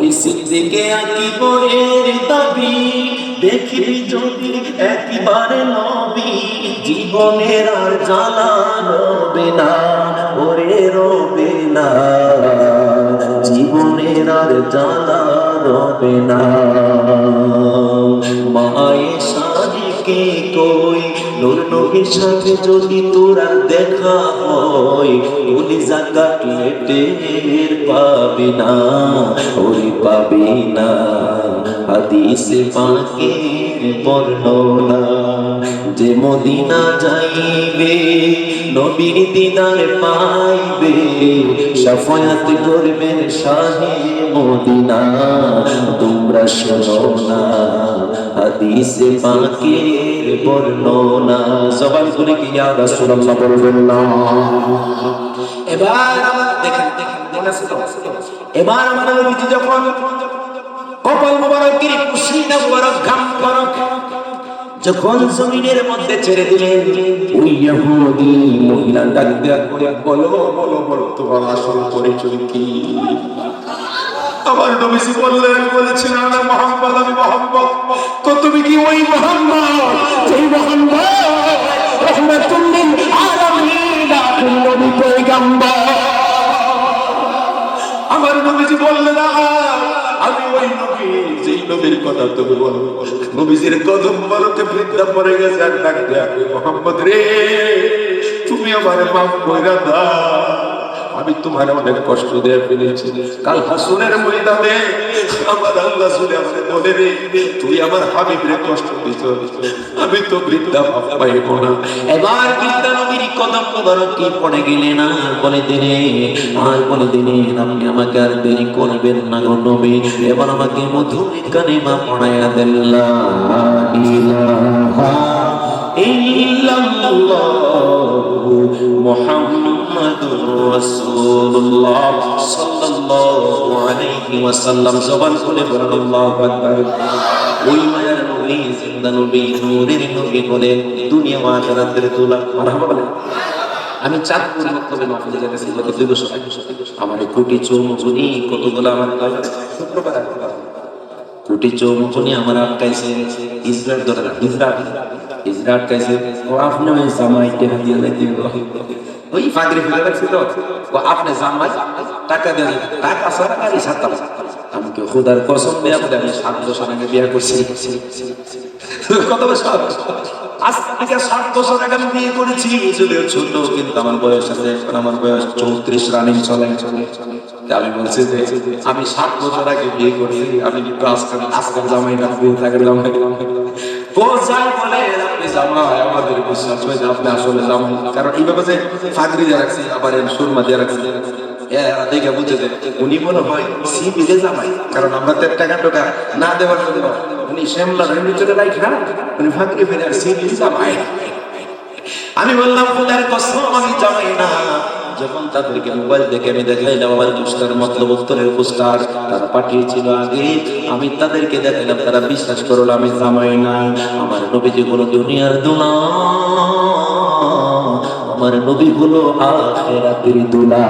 ওই সিদ্দিকে আকবরের দাবি দেখিবি যদি একবারে নবী, জীবনের আর জ্বালা রবে না, ওরে রবে না। জীবনের আর রবে না। সাদিকে কই? নূর নবীর সাথে যদি তোর আর দেখা হয় বলি জাকা টের পাবি না ওই পাবি না। হাদিসে পাকের বর্ণনা। যে মদিনা যাইবে, নবীর দিদার পাইবে, সাফায়াত করবেন শাহে মদিনা। তোমরা শোনো না, হাদিসে পাকের বর্ণনা। জবান করে কি ইয়া রাসূলুল্লাহ বলবেন না? এবার আমার দেখেন দেখেন? এবার আমার নবীজি যখন কপাল মোবারকের কুশিনা মোবারক ঘাম মোবারক যখন জমিনের মধ্যে ছেড়ে দিলেন ওই ইহুদি মহিলা ডাক দেয়া বলো বলো বলো তোমার আসল পরিচয় কি? আমার নবীজি বললেন বলেছিলেন না মোহাম্মদ আমি মোহাম্মদ। তো তুমি কি ওই মোহাম্মদ? সেই মোহাম্মদ রহমাতুল্লিল আলামিন আপনি নবী পয়গম্বর। আমার নবীজি বললেন "আহ, আমি ওই নবী। নবীর কথা তুমি বলো। নবীজির কদম বলতে বৃদ্ধা পড়ে গেছে আর ডাক মোহাম্মদ রে, তুমি আমার মাফ কইরা দাও আমি তোমার অনেক কষ্ট দিয়ে ফেলেছি। কাল হাসুনের ময়দানে আমার আল্লাহ শুনে আমাকে বলে রে, তুই আমার হাবিবরে কষ্ট দিছ আমি তো বৃদ্ধা পাইব না। এবার বৃদ্ধা নবীর কদম মোবারক কি পড়ে গেলেন আর বলে দিনে আর বলে দিনে আপনি আমাকে আর দেরি করবেন না গো নবী। এবার আমাকে মধুর কালিমা পড়ায়া দেন, লা ইলাহা ইল্লাল্লাহু মুহাম্মাদুর রাসূলুল্লাহ সাল্লাল্লাহু আলাইহি ওয়াসাল্লাম। জবান খুলে বলেন, আল্লাহু আকবার। ওই মায়ার নবী, জিন্দা নবী, নূরের নবী বলে, দুনিয়া ও আখিরাতের তুলা মারহাবা বলেন আমি চাঁদপুর আমার কোটি চৌমুখনি কতগুলো আমার কোটি চৌমুখনি আমার আটকাইছে ইসরায়েল ইসরায়েল আটকাইছে। ওই ফাঁকরি ফেলে রাখছিল ও আপনি টাকা যাইতে টাকা ছাড়া গাড়ি ছাড়তাম আমি কি খুদার কসম দেয়া বলে আমি সাত বছর আগে বিয়ে করছি? কত বছর? আমি করেছি। কিন্তু আমার বয়স আমার বয়স চৌত্রিশ রানিং চলে। চলে আমি বলছি যে, আমি সাত বছর আগে বিয়ে করেছি। আমি আজকাল জামাই। ও যায় ফাগরি রাখছি, আবার সুরমা দিয়ে রাখছি। এরা দেখে বুঝে উনি মনে হয় সিবিলে জামাই। কারণ আমরা তো টাকা না দেওয়ার উনি শ্যামলা ভিতরে রাখা উনি ফাঁকরি ফেলে আর সিবিল জামাই। আমি বললাম আমি জামাই না। যখন তাদেরকে মোবাইল দেখে আমি দেখাইলাম, আমার পোস্টার মতলব উত্তরের পোস্টার তারা পাঠিয়েছিল আগে। আমি তাদেরকে দেখাইলাম, তারা বিশ্বাস করল আমি জামাই না আমার নবীজি কোনো দুনিয়ার দুনা আমার নবী হলো আখেরাতের দুলা।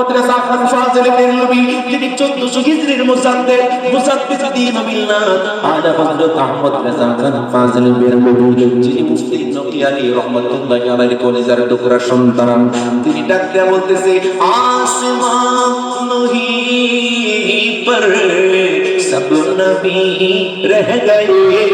মাদ্রাসা খান ফাজিল বেরলবি যিনি 1400 হিজরির মুসাদ্দিদ মুসাদ্দিদ দ্বীন আলা হযরত আহমদ খান ফাজিল বেরলবি যিনি মুফতি নকিয়ালি রহমাতুল্লাহি আলাইহি কলেজের টুকরা সন্তান, তিনি ডাক বলতেছে, আসমান নহি পর সব নবী রহ গয়ে,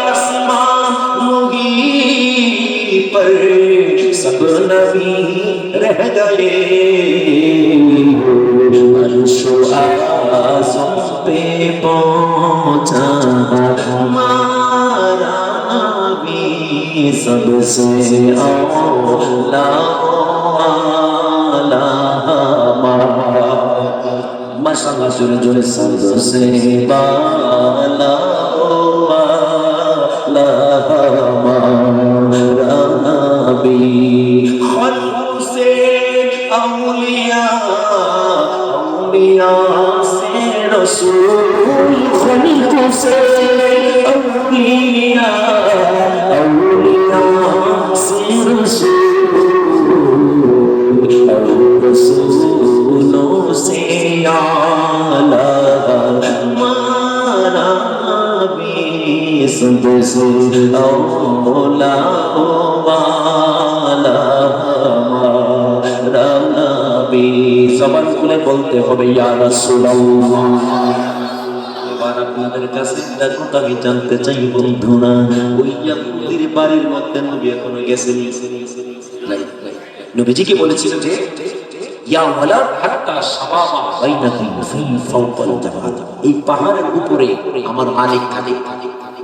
আসমান নহি पर नबी रह गए अर्शो आज़म पे पहुंचा हमारा नबी सबसे औला आला हमारा माशाल्लाह जोरे जोरे सबसे बाला اولیاء سے رسول خلق سے اولیاء اولیاء سے رسول اور رسولوں سے اعلی ہمارا بھی سنت سے اولا ہوا नबी জবান খুলে বলতে হবে, ইয়া রাসূলুল্লাহ। এই পাহাড়ের উপরে আমার মালিক থাকে।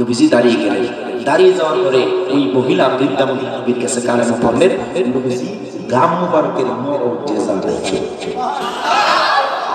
নবীজি দাঁড়িয়ে গেলেন। দাঁড়িয়ে যাওয়ার পরে ওই মহিলা বৃদ্ধা মহিলা নবীর কাছে কালেমা মুবারকের মরণ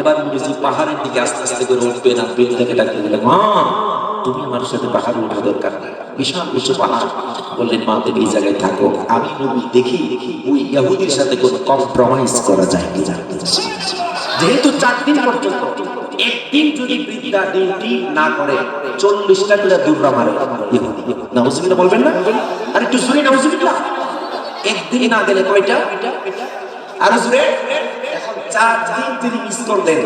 এবার নবীজি পাহাড়ের দিকে আস্তে আস্তে করে উঠবে না বেদ থেকে ডাকতে গেলে, মা, তুমি আমার সাথে পাহাড়ে ওঠা দরকার নেই বিশাল উঁচু পাহাড়। বললেন, মা, তুমি এই জায়গায় থাকো, আমি নবী, দেখি, ওই ইয়াহুদির সাথে কোনো কম্প্রোমাইজ করা যায় কি জানতে যেহেতু চার দিন পর্যন্ত, একদিন যদি বৃদ্ধা ডিউটি না করে, চল্লিশটা করে দুর্রা মারে ইহুদি। বলবেন না? আর একটু জোরে, নাউজুবিল্লাহ। একদিন না গেলে কয়টা? আর এখন চার দিন তিনি মিস করলেন।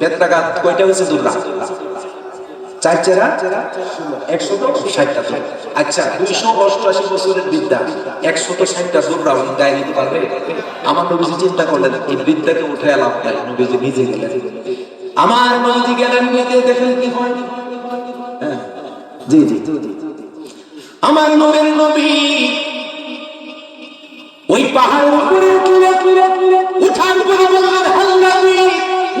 বেত্রাঘাত কয়টা হয়েছে দুর্রা চার চেরা একশত ষাটটা আচ্ছা দুইশো অষ্টআশি বছরের বিদ্যা একশত ষাটটা জোবরা উনি গায়ে দিতে পারবে? আমার নবীজি চিন্তা করলেন, এই বিদ্যাকে উঠে এলাম তাই নবীজি নিজে গেলেন। আমার নবীজি গেলেন নিজে, দেখেন কি হয়। হ্যাঁ জি জি। আমার নবীর নবী ওই পাহাড়ের উপরে উঠার পরে বললেন হাল্লাবি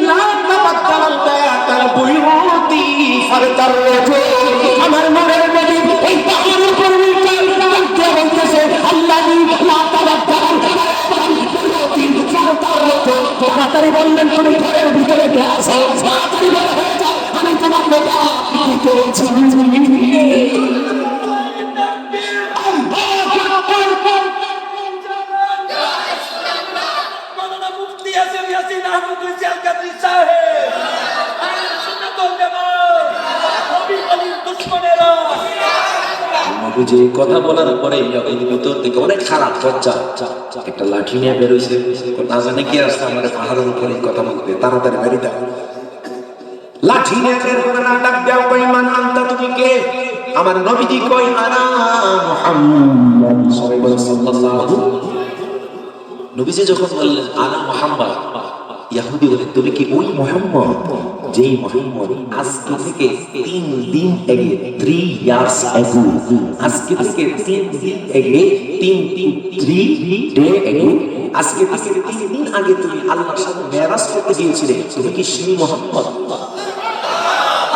লা তাবাক্কাল বায়াতাল বুয়ুতি ফারতার রাজু আমার মনের নবী ওই পাহাড়ের উপরে উঠে ডাকতে বলতেছে হাল্লাবি লা বায়াতাল বুয়ুতি ফারতার রাজু তাড়াতাড়ি বললেন, তুমি ঘরের ভিতরে হয়ে, আমি তোমার নেতা দিতে আসিফ ইয়াসিন আহমদ হুসাইন কাদরি সাহেব। আহলে সুন্নাত ওয়াল জামাত। নবী আলীর দুশমনেরা। বুঝে কথা বলার পরে এই ভিতর থেকে অনেক খারাপ চর্চা। একটা লাঠি নিয়ে বেরোইছে না জানে কি আসছে আমার পাহাড়ের উপরে কথা বলতে। তাড়াতাড়ি বাড়ি দাও লাঠি নিয়ে বের করে না ডাক দাও কই মান আনতা তুমি কে? আমার নবীজি কই আনা মুহাম্মদ সাল্লাল্লাহু নবীজি যখন বললেন, আনা মুহাম্মদ ইয়াহুদি বলে, তুমি কি ওই মোহাম্মদ যেই মোহাম্মদ আজকে থেকে তিন দিন আগে থ্রি ইয়ার্স আগে আজকে থেকে তিন দিন আগে, তিন তিন থ্রি ডে আগে আজকে থেকে তিন দিন আগে তুমি আল্লাহর সাথে মেরাজ করতে গিয়েছিলে, তুমি কি সেই মোহাম্মদ?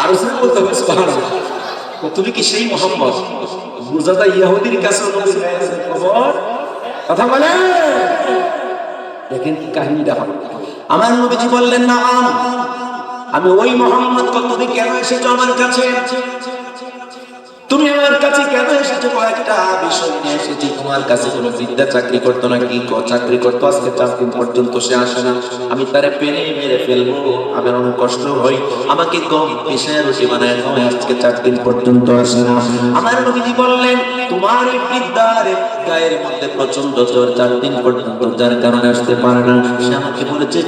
আরও সে বলতে হবে তুমি কি সেই মোহাম্মদ? যায় ইহুদির কাছে নবীর মেরাজের খবর? কথা বলে দেখেন কাহিনীটা হয়। আমার নবীজি বললেন না আমি ওই মোহাম্মদ কত কেন এসেছ আমার কাছে? তুমি আমার কাছে কেন এসেছ? কয়েকটা বিষয় নিয়ে এসেছি। তোমার কাছে কোনো বিদ্যা চাকরি করতো না, কি চাকরি করতো? আজকে চার দিন পর্যন্ত সে আসে না। আমি তারে পেনে মেরে ফেলব। আমার অনেক কষ্ট হয়। আমাকে গম পেশায় রুটি বানায় খাওয়ায় আজকে চার দিন পর্যন্ত আসে না। আমার নবীজি বললেন, তোমার এই বিদ্যার গায়ের মধ্যে প্রচণ্ড জ্বর চার দিন পর্যন্ত, যার কারণে আসতে পারে না। সে আমাকে বলেছে,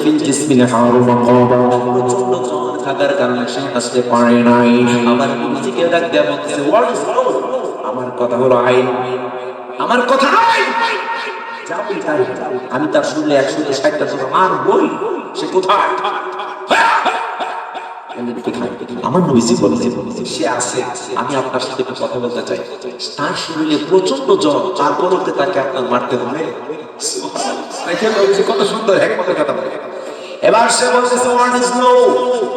ফিল হারুমা কবা প্রচণ্ড জ্বর। থাকার কারণে সে আসতে পারে নাই। আমার নবীজিকে ডাক দেয়া? আমার কথা হলো আইন। আমার কথা। আমি তার শুনলে একশো ষাটটা জন আমার বই সে কোথায়? আমার নবীজি বললেন, সে আছে। আমি আপনার সাথে একটু কথা বলতে চাই। তার শরীরে প্রচণ্ড জ্বর তারপরও তাকে আপনার মারতে হবে। কত সুন্দর একমতের কথা বলে। এবার সে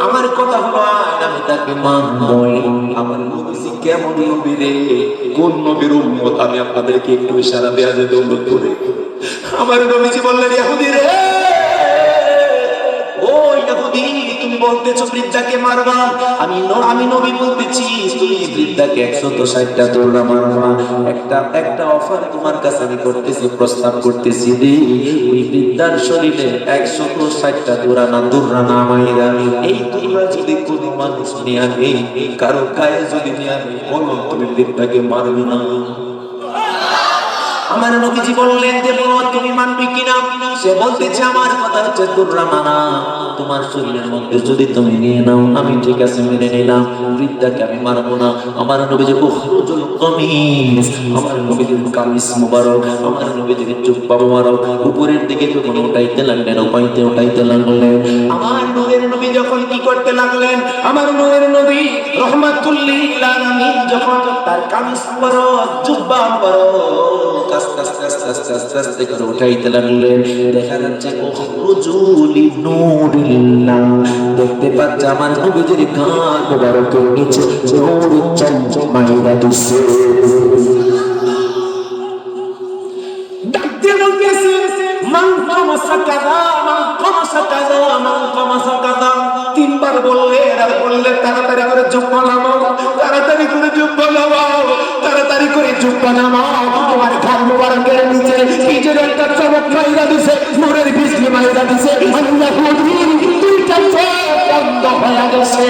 আমার কথা হলো আমি তাকে মানবই। আমার নবীজি কেমন নবী রে? কোন নবীর আমি আপনাদেরকে একটু ইশারা দেয়া যেতে অনুরোধ করে। আমার নবীজি বললেন, ইহুদি রে বলতেছো, বৃদ্ধাকে মারবা? আমি আমি নবী বলতেছি, তুমি বৃদ্ধাকে একশত ষাটটা দৌড়া মারবা। একটা একটা অফার তোমার কাছে আমি করতেছি, প্রস্তাব করতেছি ওই বৃদ্ধার শরীরে একশত ষাটটা দৌড়া না দৌড়া না মাইরা এই দৌড়া যদি কোনো মানুষ নিয়ে আনে কারও গায়ে যদি নিয়ে আনে, বলো তুমি বৃদ্ধাকে মারবে না। আমার নবীজি বললেন যে, বলো, তুমি মানবে কিনা? সে বলতেছে, আমার কথা হচ্ছে দুর্রা মানা। তোমার শরীরের মধ্যে যদি তুমি নিয়ে নাও, আমি ঠিক আছে, মেনে নিলাম। বৃদ্ধাকে আমি মারবো না। আমার নবীজি, উখরুজুল কামিস আমার নবীজির কামিস মুবারক, আমার নবীজির জুব্বা মুবারক। উপরের দিকে যখন উঠাইতে লাগলেন, উপাইতে উঠাইতে লাগলেন, আমার নূরের নবী যখন কি করতে লাগলেন? আমার নূরের নবী রহমাতুল্লিল আলামিন যখন তার কামিস মুবারক, জুব্বা মুবারক আস্তে আস্তে আস্তে আস্তে আস্তে আস্তে করে উঠাইতে লাগলেন দেখা যাচ্ছে দেখতে পাচ্ছে আমার নবীজির গান মুবারকের নিচে নূর চমচমাইরা মাইরা ডাকতে মান কামাসা কাদা মান কামাসা কাদা মান কামাসা কাদা তিনবার বললে আর বললে, তাড়াতাড়ি করে জুব্বা নামাও, তাড়াতাড়ি করে জুব্বা নামাও, তাড়াতাড়ি করে জুব্বা নামাও। তোমার ঘর মুবারকের নিচে নিজের একটা চমক মাইরা দিছে নূরের বিজলি মাইরা দিছে। আল্লাহ হুদিন দুইটা চোখ বন্ধ হয়ে গেছে।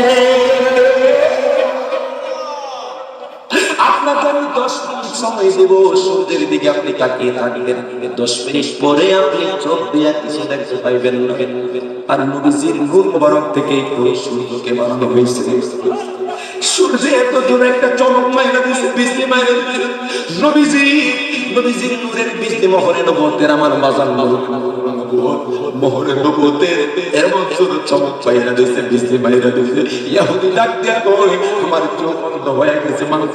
আপনাকে আমি দশ মিনিট সময় দেব, সূর্যের দিকে আপনি তাকিয়ে থাকবেন। দশ মিনিট পরে আপনি চোখ দিয়ে কিছু দেখতে পাইবেন আর নবীজির নূর মোবারক থেকে ওই সূর্যকে বানানো হয়েছে। সূর্য এত দূরে একটা চমক মাইরা দিছে বিজলি মাইরা নবীজি নবীজির নূরের বিজলি মহরে নবতের আমার বাজার মহরে নবতের এমন চমক দিছে বিজলি মাইরা দিছে। ইহুদি ডাক দিয়া কই আমার চোখ বন্ধ হয়ে গেছে, মানুষ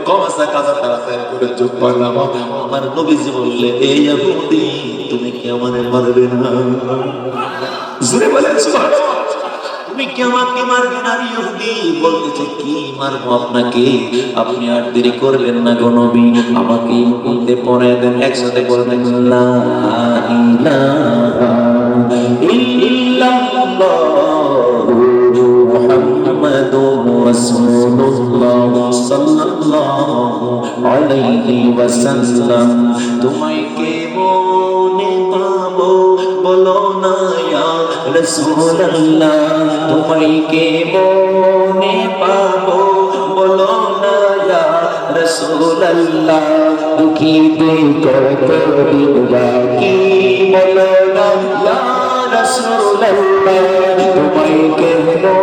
কাজা তাড়াতাড়ি করে চোখ আমার নবীজি বললে এই ইহুদি তুমি কি আমারে মারবে না? জোরে তুমি কি আমাকে মারবে না ইহুদি? বলতেছে, কি মারবো আপনাকে? আপনি আর দেরি করবেন না গো নবী। আমাকে বলতে পরে দেন, একসাথে বলবেন, লা তোমায় কে রাসূলুল্লাহ তোমায় কে মনে পাবো? বলো না রসুল্লাহ দুঃখিতে কত দিন বাকি? বলো না রসুল্লাহ, তোমায় কে মনে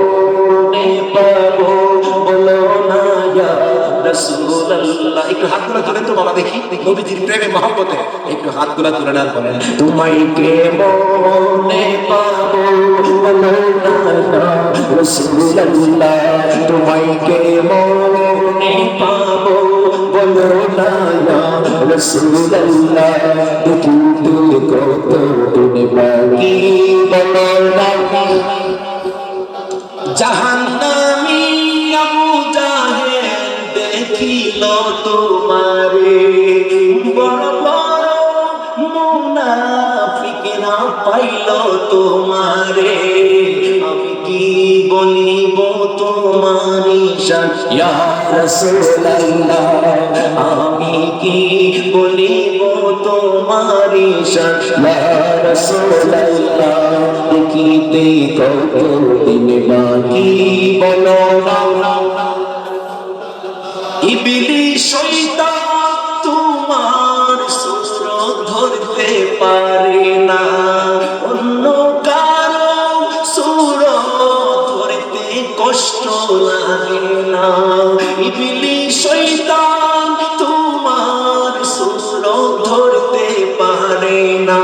রাসূলুল্লাহ। একটু হাতগুলো তুলে তো বাবা দেখি নবীজির প্রেমে মহব্বতে। একটু হাতগুলো তুলে না বলেন। তোমায় কে মনে পাবো বলো না ইয়া রাসূলুল্লাহ। তোমায় কে মনে পাবো বলো না রাসূলুল্লাহ দেখিতে কত দিন বাকি। বলো না জাহান্নামী পাইল তোমারে, আমি কি বলিব তোমারি শান ইয়া রাসূলুল্লাহ, আমি কি বলিব তোমারি শান ইয়া রাসূলুল্লাহ, দেখিতে কত দিন বাকি বলো। না।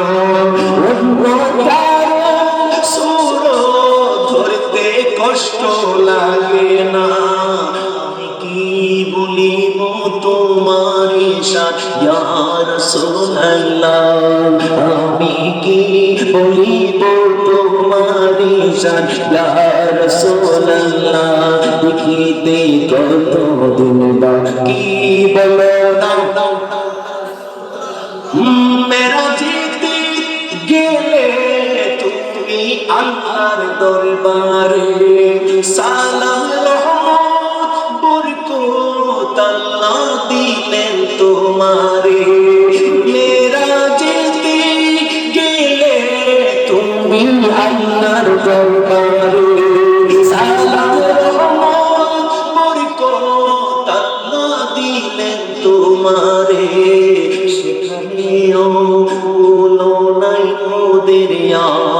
অন্য কারও সুর ধরতে কষ্ট লাগে না। আমি কি বলিব তোমার ঈশান ইয়া রাসূলুল্লাহ, আমি কি বলিব কত দিন বাকি বলো না।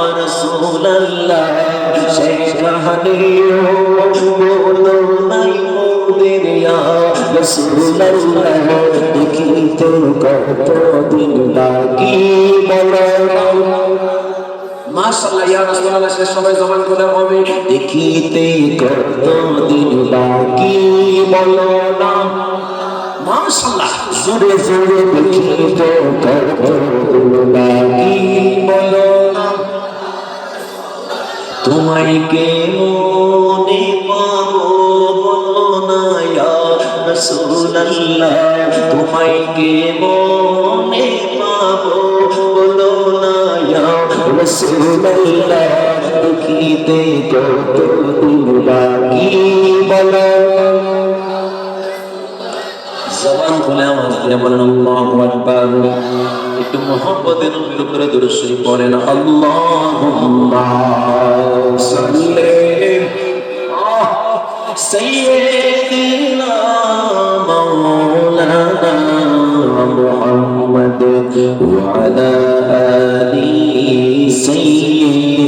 আর সোলাল্লাহ সেখানেও বলো নাই মোদের আর সোলাল্লাহ দেখিতে কত দিন লাগি বলো মাশাআল্লাহ, ইয়া রাসূলুল্লাহ শেষ সবাই জবান করে হবে দেখিতে কত দিন বাকি বলো না। মাশাআল্লাহ, জোরে দেখিতে কত দিন বাকি বলো না। তোমায় কে মনে পাবো বলো না রাসূলুল্লাহ? তোমায় কে মনে পাবো বলো না রসুল্লাহ দেখিতে কত দূর বাকি বলো জবান খুলে আওয়াজ দিয়ে বলেন আল্লাহু আকবার একটু মোহাম্মতের নবীর উপরে দরুদ শরীফ পড়েন আল্লাহুম্মা সাল্লি سيدنا مولانا محمد وعلى آل سيدنا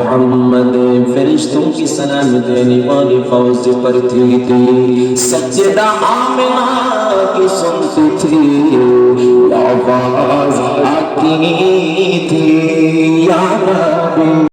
मोहम्मद फरिश्तों की सलाम देने वाली फौज पर थी थी सज्जदा आमिना की सुनती थी आवाज आती थी या नबी